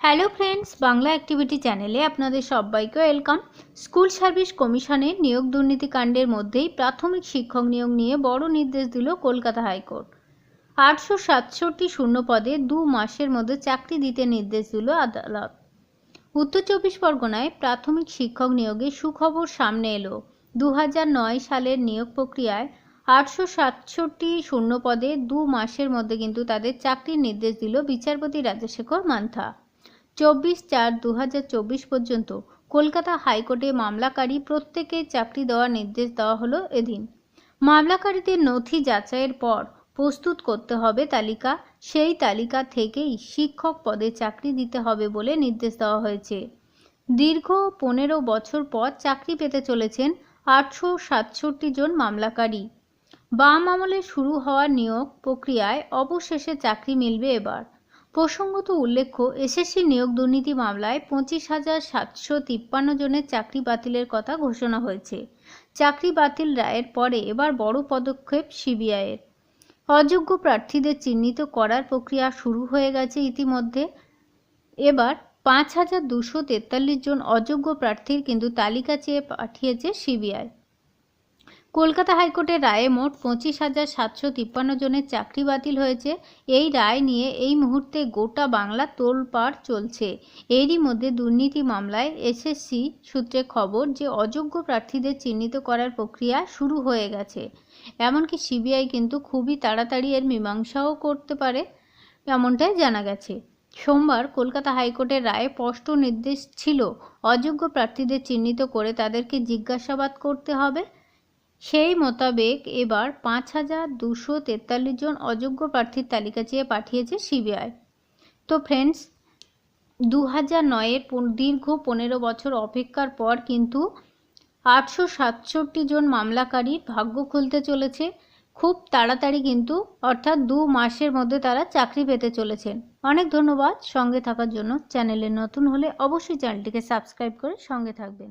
Hello friends, Bangla activity চ্যানেলে আপনাদের সবাইকে ওয়েলকাম। স্কুল সার্ভিস কমিশনের নিয়োগ দুর্নীতি কাণ্ডের মধ্যেই প্রাথমিক শিক্ষক নিয়োগ নিয়ে বড় নির্দেশ দিল কলকাতা হাইকোর্ট। আটশো সাতষট্টি শূন্য পদে দু মাসের মধ্যে চাকরি দিতে নির্দেশ দিল আদালত। উত্তর চব্বিশ পরগনায় প্রাথমিক শিক্ষক নিয়োগে সুখবর সামনে এলো। দু সালের নিয়োগ প্রক্রিয়ায় আটশো সাতষট্টি শূন্য পদে দু মাসের মধ্যে কিন্তু তাদের চাকরির নির্দেশ দিল বিচারপতি রাজশেখর মান্থা। চব্বিশ চার দু পর্যন্ত কলকাতা হাইকোর্টে মামলাকারী প্রত্যেকে চাকরি দেওয়ার নির্দেশ দেওয়া হলো এদিন। মামলাকারীদের নথি যাচাইয়ের পর প্রস্তুত করতে হবে তালিকা, সেই তালিকা থেকেই শিক্ষক পদে চাকরি দিতে হবে বলে নির্দেশ দেওয়া হয়েছে। দীর্ঘ পনেরো বছর পর চাকরি পেতে চলেছেন আটশো সাতষট্টি জন মামলাকারী। বাম আমলে শুরু হওয়া নিয়োগ প্রক্রিয়ায় অবশেষে চাকরি মিলবে এবার। প্রসঙ্গত উল্লেখ্য, এসএসসি নিয়োগ দুর্নীতি মামলায় পঁচিশ হাজার সাতশো তিপ্পান্ন জনের চাকরি বাতিলের কথা ঘোষণা হয়েছে। চাকরি বাতিল রায়ের পরে এবার বড় পদক্ষেপ সিবিআইয়ের। অযোগ্য প্রার্থীদের চিহ্নিত করার প্রক্রিয়া শুরু হয়ে গেছে ইতিমধ্যে। এবার পাঁচ হাজার দুশো তেতাল্লিশ জন অযোগ্য প্রার্থীর কিন্তু তালিকা চেয়ে পাঠিয়েছে সিবিআই। কলকাতা হাইকোর্টের রায়ে মোট পঁচিশ হাজার সাতশো তিপ্পান্ন জনের চাকরি বাতিল হয়েছে। এই রায় নিয়ে এই মুহূর্তে গোটা বাংলা তোলপাড় চলছে। এরই মধ্যে দুর্নীতি মামলায় এসএসসি সূত্রে খবর যে অযোগ্য প্রার্থীদের চিহ্নিত করার প্রক্রিয়া শুরু হয়ে গেছে। এমনকি সিবিআই কিন্তু খুবই তাড়াতাড়ি এর মীমাংসাও করতে পারে এমনটাই জানা গেছে। সোমবার কলকাতা হাইকোর্টের রায়ে স্পষ্ট নির্দেশ ছিল, অযোগ্য প্রার্থীদের চিহ্নিত করে তাদেরকে জিজ্ঞাসাবাদ করতে হবে। সেই মোতাবেক এবার পাঁচ হাজার দুশো তেতাল্লিশ জন অযোগ্য প্রার্থীর তালিকা চেয়ে পাঠিয়েছে সিবিআই। তো ফ্রেন্ডস দু হাজার নয়ের দীর্ঘ পনেরো বছর অপেক্ষার পর কিন্তু আটশো সাতষট্টি জন মামলাকারীর ভাগ্য খুলতে চলেছে। খুব তাড়াতাড়ি কিন্তু, অর্থাৎ দু মাসের মধ্যে তারা চাকরি পেতে চলেছেন। অনেক ধন্যবাদ সঙ্গে থাকার জন্য। চ্যানেলে নতুন হলে অবশ্যই চ্যানেলটিকে সাবস্ক্রাইব করে সঙ্গে থাকবেন।